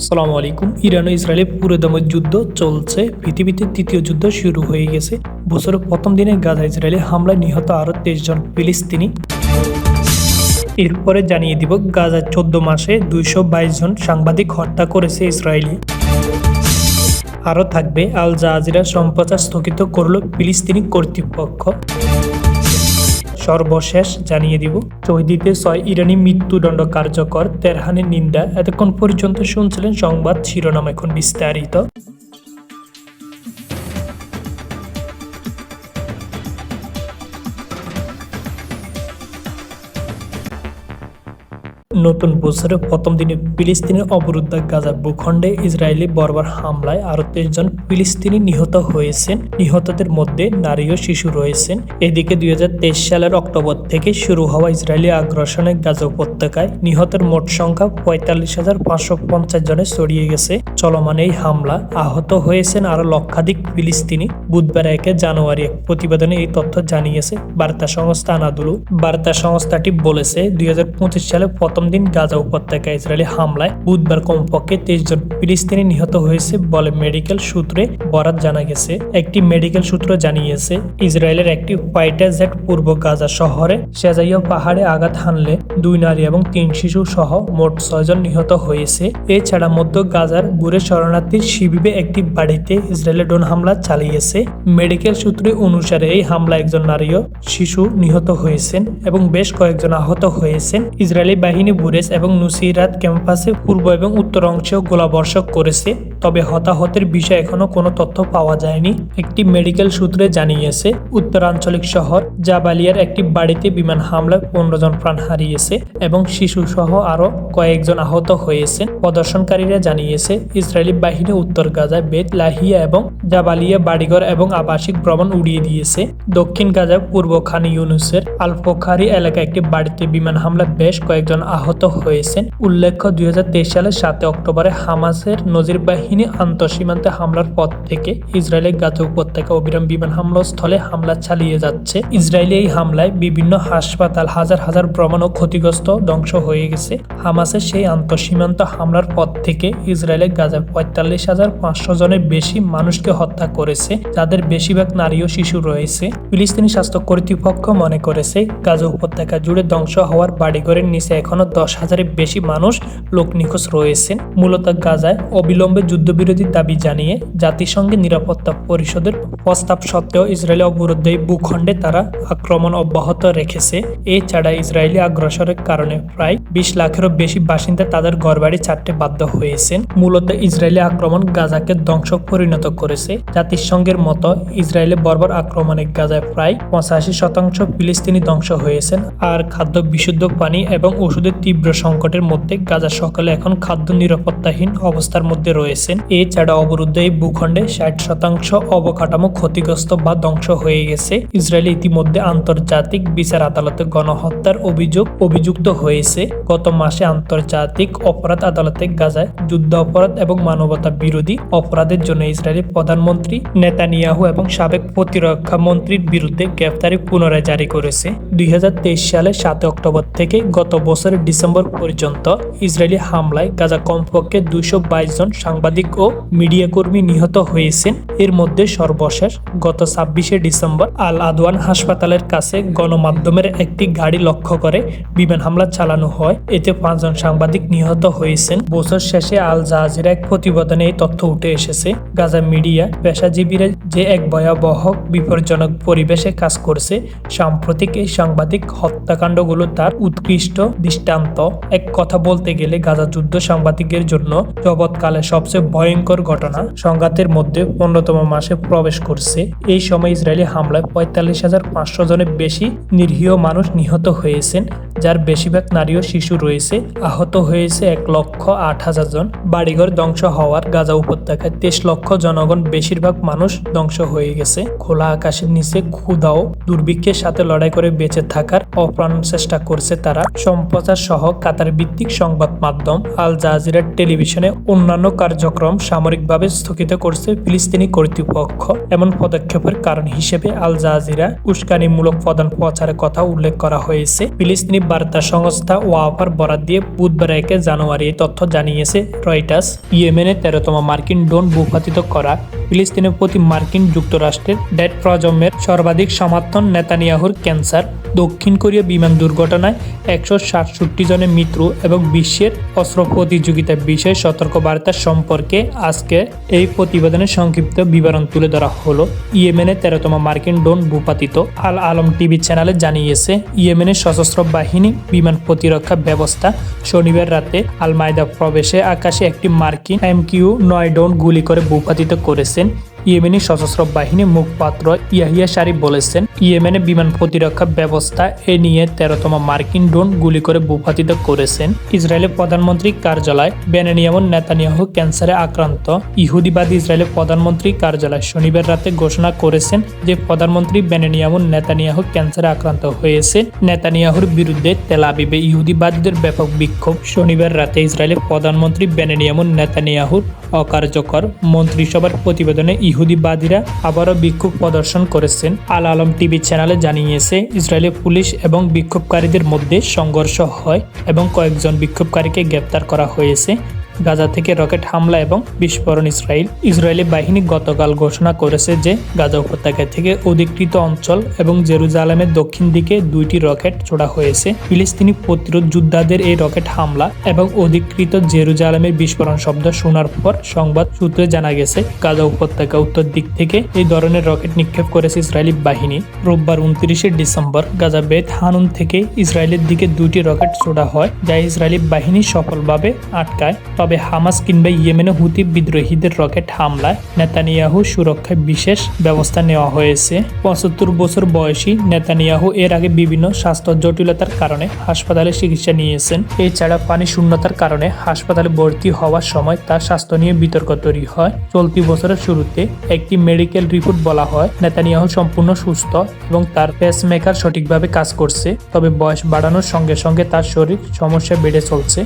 আসসালামু আলাইকুম। ইরান ও ইসরায়েলে পুরোদম যুদ্ধ চলছে। পৃথিবীতে তৃতীয় যুদ্ধ শুরু হয়ে গেছে। বছরের প্রথম দিনে গাজা ইসরায়েলি হামলায় নিহত আরও তেইশ জন ফিলিস্তিনি। এরপরে জানিয়ে দিব, গাজা চোদ্দ মাসে দুইশো বাইশ জন সাংবাদিক হত্যা করেছে ইসরায়েলি আরও থাকবে, আল জাহাজিরা সম্প্রচার স্থগিত করল ফিলিস্তিনি কর্তৃপক্ষ। সর্বশেষ জানিয়ে দিব। চৌদিতে ছয় ইরানি মৃত্যুদণ্ড কার্যকর। তেরহানের নিন্দা এতক্ষণ পর্যন্ত শুনছিলেন সংবাদ শিরোনাম এখন বিস্তারিত। নতুন বছরের প্রথম দিনে ফিলিস্তিনের অবরুদ্ধ গাজা ভূখণ্ডে ইসরায়েলি বর্বর হামলায় আরও তেইশ জন ফিলিস্তিনি নিহত হয়েছেন। নিহতদের মধ্যে নারী ও শিশু রয়েছেন। এদিকে দুই হাজার তেইশ সালের অক্টোবর থেকে শুরু হওয়া ইসরায়েলি আগ্রাসনে গাজা উপত্যকায় নিহতের মোট সংখ্যা পঁয়তাল্লিশ হাজার পাঁচশো পঞ্চাশ জনে ছড়িয়ে গেছে। চলমান এই হামলা আহত হয়েছেন আরও লক্ষাধিক ফিলিস্তিনি। বুধবার একে জানুয়ারি এক প্রতিবেদনে এই তথ্য জানিয়েছে বার্তা সংস্থা আনাদুলু। বার্তা সংস্থাটি বলেছে, দুই হাজার পঁচিশ সালে প্রথম দিন গাজা উপত্যকা ইসরায়েলি হামলায় বুধবার কমপক্ষে তেইশ জন ফিলিস্তিনি নিহত হয়েছে বলে মেডিকেল সূত্রে বরাত জানা গেছে। একটি মেডিকেল সূত্র জানিয়েছে, ইসরায়েলের একটি ফাইটার জেট পূর্ব গাজা শহরে সেজাইয়া পাহাড়ে আঘাত হানলে দুই নারী এবং তিন শিশু সহ মোট ছয়জন নিহত হয়েছে। এছাড়া মধ্য গাজার বুড়ে শরণার্থীর শিবিবে একটি বাড়িতে ইসরায়েলের ড্রোন হামলা চালিয়েছে। মেডিকেল সূত্রে অনুসারে এই হামলা একজন নারী ও শিশু নিহত হয়েছেন এবং বেশ কয়েকজন আহত হয়েছেন। ইসরায়েলি বাহিনী বুরেস এবং নুসিরাত ক্যাম্পাসে পূর্ব এবং উত্তর অংশেও গোলাবর্ষণ করেছে, তবে হতাহতের বিষয়ে এখনও কোনো তথ্য পাওয়া যায়নি, একটি মেডিকেল সূত্রে জানিয়েছে। উত্তরাঞ্চলিক শহর জাবালিয়ার একটি বাড়িতে বিমান হামলায় পনেরো জন প্রাণ হারিয়েছে এবং শিশু সহ আরও কয়েকজন আহত হয়েছে। প্রদর্শনকারীরা জানিয়েছে, ইসরায়েলি বাহিনী উত্তর গাজায় বেত, লাহিয়া এবং জাবালিয়া বাড়িঘর এবং আবাসিক ভ্রমণ উড়িয়ে দিয়েছে। দক্ষিণ গাজায় পূর্ব খান ইউনুসের আলফোখারি এলাকায় একটি বাড়িতে বিমান হামলায় বেশ কয়েকজন আহত হয়েছেন। উল্লেখ্য, দুই হাজার তেইশ সালের সাতে অক্টোবরে হামাসের নজির বাহিনী আন্তঃসীমান্তে হামলার পর থেকে ইসরায়েলের গাজা উপত্যকা অবিরাম বিমান হামলা স্থলে হামলা চালিয়ে যাচ্ছে। ইসরায়েলি এই হামলায় বিভিন্ন হাসপাতাল হাজার হাজার ভ্রমণ ও ক্ষতিগ্রস্ত ধ্বংস হয়ে গেছে। হামাসের সেই আন্তঃসীমান্ত হামলার পর থেকে ইসরায়েলের গাজায় পঁয়তাল্লিশ হাজার পাঁচশো জনের বেশি মানুষকে হত্যা করেছে, যাদের বেশিরভাগ নারী ও শিশু রয়েছে। ফিলিস্তিনি স্বাস্থ্য কর্তৃপক্ষ মনে করেছে, গাজা উপত্যকা জুড়ে ধ্বংস হওয়ার বাড়িঘরের নিচে এখনও দশ হাজারের বেশি মানুষ লোক নিখোঁজ রয়েছেন। মূলত গাজায় অবিলম্বে যুদ্ধবিরোধীর দাবি জানিয়ে জাতিসংঘের নিরাপত্তা পরিষদের প্রস্তাব সত্ত্বেও ইসরায়েলি অবরুদ্ধ ভূখণ্ডে তারা আক্রমণ অব্যাহত রেখেছে। এছাড়া ইসরায়েলি আগ্রাসনের কারণে প্রায় বিশ লাখেরও বেশি বাসিন্দা তাদের ঘরবাড়ি ছাড়তে বাধ্য হয়েছেন। মূলত ইসরায়েলি আক্রমণ গাজাকে ধ্বংস পরিণত করেছে। জাতিসংঘের মতো ইসরায়েলি বর্বর আক্রমণে গাজায় প্রায় পঁচাশি শতাংশ ফিলিস্তিনি ধ্বংস হয়েছেন। আর খাদ্য বিশুদ্ধ পানি এবং ওষুধের তীব্র সংকটের মধ্যে গাজা সকলে এখন খাদ্য নিরাপত্তাহীন অবস্থার মধ্যে রয়েছেন। এছাড়া অবরুদ্ধ এই ভূখণ্ডে ষাট শতাংশ অবকাঠামো ক্ষতিগ্রস্ত বা ধ্বংস হয়ে গেছে। ইসরায়েল ইতিমধ্যে আন্তর্জাতিক বিচার আদালতে গণহত্যার অভিযোগ অভিযুক্ত হয়েছে। গত মাসে আন্তর্জাতিক অপরাধ আদালতে গাজায় যুদ্ধ অপরাধ এবং মানবতা বিরোধী অপরাধের জন্য ইসরায়েলি প্রধানমন্ত্রী নেতানিয়াহু এবং সাবেক প্রতিরক্ষা মন্ত্রীর বিরুদ্ধে গ্রেফতারি পুনরায় জারি করেছে। দুই সালে সাত অক্টোবর থেকে গত বছরের ডিসেম্বর পর্যন্ত ইসরায়েলি হামলায় গাজা কমপক্ষে দুইশো বাইশ জন সাংবাদিক ও মিডিয়া কর্মী নিহত হয়েছেন। এর মধ্যে সর্বশেষ গত ছাব্বিশে ডিসেম্বর আল আদওয়ান হাসপাতালের কাছে গণমাধ্যমের একটি গাড়ি লক্ষ্য করে বিমান হামলা চালানো হয়। এতে পাঁচজন সাংবাদিক নিহত হয়েছেন। বছর শেষে আল জাহাজিরা এক প্রতিবেদনে এই তথ্য উঠে এসেছে। গাজা মিডিয়া পেশাজীবীরা যে এক ভয়াবহ, বিপজ্জনক পরিবেশে কাজ করছে, সাম্প্রতিক এই সাংবাদিক হত্যাকাণ্ডগুলো তার উৎকৃষ্ট দৃষ্টান্ত এক কথা বলতে গেলে গাজা যুদ্ধ সাংবাদিকের জন্য জগৎকালে সবচেয়ে ভয়ঙ্কর ঘটনা সংঘাতের মধ্যে পনেরোতম মাসে প্রবেশ করছে। এই সময় ইসরায়েলি হামলায় পঁয়তাল্লিশ হাজার পাঁচশো জনের বেশি নিরীহ মানুষ নিহত হয়েছেন, যার বেশিরভাগ নারী ও শিশু রয়েছে। আহত হয়েছে এক লক্ষ আট হাজার জন। বাড়িঘর ধ্বংস হওয়ার গাজা উপত্যকায় তেইশ লক্ষ জনগণ বেশিরভাগ মানুষ ধ্বংস হয়ে গেছে। খোলা আকাশের নিচে ক্ষুদাও দুর্ভিক্ষের সাথে লড়াই করে বেঁচে থাকার অপ্রাণ চেষ্টা করছে তারা। সম্প্রচার সহ কাতার ভিত্তিক সংবাদ মাধ্যম আল জাজিরার টেলিভিশনে অন্যান্য কার্যক্রম সামরিকভাবে স্থগিত করছে ফিলিস্তিনি কর্তৃপক্ষ। এমন পদক্ষেপের কারণ হিসেবে আল জাজিরা উস্কানিমূলক প্রদান প্রচারের কথা উল্লেখ করা হয়েছে। ফিলিস্তিনি বার্তা সংস্থা ওয়াফার বরাদ দিয়ে বুধবার একে জানুয়ারি এই তথ্য জানিয়েছে, রয়টার্স, ইয়েমেনে তেরোতম মার্কিন ড্রোন ভূপাতিত করা। ফিলিস্তিনের প্রতি মার্কিন যুক্তরাষ্ট্রের ডেট প্রজন্মের সর্বাধিক সমর্থন নেতানিয়াহুর ক্যান্সার। দক্ষিণ কোরিয়া বিমান দুর্ঘটনায় একশো সাতষট্টি জনের মৃত্যু এবং বিশ্বের অস্ত্র প্রতিযোগিতা বিষয়ে সতর্কবার্তা সম্পর্কে আজকে এই প্রতিবেদনের সংক্ষিপ্ত বিবরণ তুলে ধরা হলো। ইয়েমেনে তেরোতম মার্কিন ড্রোন ভূপাতিত। আল আলম টিভি চ্যানেলে জানিয়েছে ইয়েমেনের সশস্ত্র বাহিনী বিমান প্রতিরক্ষা ব্যবস্থা শনিবার রাতে আল মায়দা প্রবেশে আকাশে একটি মার্কিন এমকিউ নয় ড্রোন গুলি করে ভূপাতিত করেছেন। ইয়েমেনি সশস্ত্র বাহিনী মুখপাত্র ইয়াহিয়া শারিফ বলেছেন, ইয়েমেনে বিমান প্রতিরক্ষা ব্যবস্থা এ নিয়ে তেরোতম মার্কিন ড্রোন গুলি করে ভূপাতিত করেছেন। ইসরায়েলের প্রধানমন্ত্রী কার্যালয় বেনেনিয়ামন নেতানিয়াহু ক্যান্সারে আক্রান্ত। ইহুদিবাদী ইসরায়েলের প্রধানমন্ত্রী কার্যালয় শনিবার রাতে ঘোষণা করেছেন যে প্রধানমন্ত্রী বেনেনিয়ামন নেতানিয়াহু ক্যান্সারে আক্রান্ত হয়েছে। নেতানিয়াহুর বিরুদ্ধে তেল আবিবে ইহুদিবাদীদের ব্যাপক বিক্ষোভ শনিবার রাতে ইসরায়েলের প্রধানমন্ত্রী বেনেনিয়ামন নেতানিয়াহুর অকার্যকর মন্ত্রিসভার প্রতিবেদনে ইহুদিবাদীরা আবারও বিক্ষোভ প্রদর্শন করেছেন। আল আলম টিভি চ্যানেলে জানিয়েছে, ইসরায়েলি পুলিশ এবং বিক্ষোভকারীদের মধ্যে সংঘর্ষ হয় এবং কয়েকজন বিক্ষোভকারীকে গ্রেপ্তার করা হয়েছে। গাজা থেকে রকেট হামলা এবং বিস্ফোরণ ইসরায়েল। ইসরায়েলি বাহিনী গতকাল ঘোষণা করেছে যে গাজা উপত্যকা থেকে অধিকৃত অঞ্চল এবং জেরুজালেমের দক্ষিণ দিকে দুইটি রকেট ছোড়া হয়েছে। ফিলিস্তিনি প্রতিরোধ যোদ্ধাদের এই রকেট হামলা এবং অধিকৃত জেরুজালেমের বিস্ফোরণ শব্দ শোনার পর সংবাদ সূত্রে জানা গেছে, গাজা উপত্যকা উত্তর দিক থেকে এই ধরনের রকেট নিক্ষেপ করেছে ইসরায়েলি বাহিনী। রোববার উনত্রিশে ডিসেম্বর গাজা বেত হানুন থেকে ইসরায়েলের দিকে দুইটি রকেট ছোড়া হয়, যা ইসরায়েলি বাহিনী সফলভাবে আটকায়। তবে হামাস কিংবা ইয়েমেনে হুতি বিদ্রোহীদের রকেট হামলায় নেতানিয়াহু সুরক্ষায় বিশেষ ব্যবস্থা নেওয়া হয়েছে। পঁচাত্তর বছর বয়সী নেতানিয়াহু এর আগে বিভিন্ন স্বাস্থ্য জটিলতার কারণে হাসপাতালে চিকিৎসা নিয়েছেন। এছাড়া পানি শূন্যতার কারণে হাসপাতালে ভর্তি হওয়ার সময় তার স্বাস্থ্য নিয়ে বিতর্ক তৈরি হয়। চলতি বছরের শুরুতে একটি মেডিকেল রিপোর্ট বলা হয়, নেতানিয়াহু সম্পূর্ণ সুস্থ এবং তার পেসমেকার সঠিকভাবে কাজ করছে, তবে বয়স বাড়ানোর সঙ্গে সঙ্গে তার শরীর সমস্যা বেড়ে চলছে।